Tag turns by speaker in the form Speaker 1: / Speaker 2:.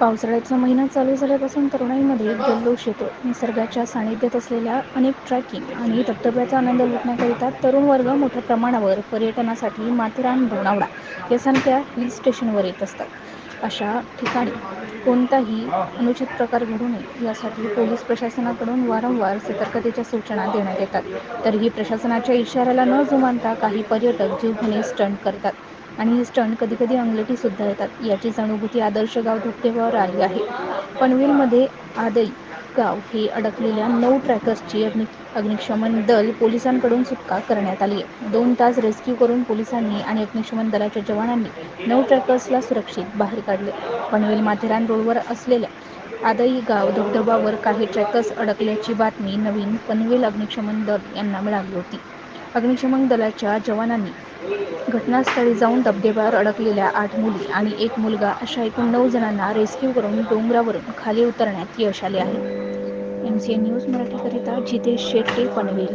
Speaker 1: पावसाळ्याचा महिना चालू झाल्यापासून तरुणाईमध्ये जल्लोष येतो. निसर्गाच्या सानिध्यात असलेल्या अनेक ट्रॅकिंग आणि धबधब्याचा आनंद लुटण्याकरिता तरुण वर्ग मोठ्या प्रमाणावर पर्यटनासाठी माथेरान लोणावळा यासारख्या हिल स्टेशनवर येत असतात. अशा ठिकाणी कोणताही अनुचित प्रकार घडू नये यासाठी पोलीस प्रशासनाकडून वारंवार सतर्कतेच्या सूचना देण्यात येतात. तरीही प्रशासनाच्या इशाऱ्याला न जुमानता काही पर्यटक जीवघेणे स्टंट करतात. आणि स्टंट कधीकधी अंगलटीसुद्धा येतात याची जाणूभूती आदर्श गाव धुकटेवर आली आहे. पनवेलमध्ये आदई गाव हे अडकलेल्या नऊ ट्रॅकर्सची अग्नि अग्निशमन दल पोलिसांकडून सुटका करण्यात आली आहे. दोन तास रेस्क्यू करून पोलिसांनी आणि अग्निशमन दलाच्या जवानांनी नऊ ट्रॅकर्सला सुरक्षित बाहेर काढले. पनवेल माथेरान रोडवर असलेल्या आदई गाव धबधबावर काही ट्रॅकर्स अडकल्याची बातमी नवीन पनवेल अग्निशमन दल यांना मिळाली होती. अग्निशमन दलाच्या जवानांनी घटनास्थळी जाऊन धबधब्यावर अडकलेल्या आठ मुली आणि एक मुलगा अशा एकूण नऊ जणांना रेस्क्यू करून डोंगरावरून खाली उतरण्यात यश आले आहे. एम सी ए न्यूज मराठीकरिता जितेश शेट्टी पनवेल.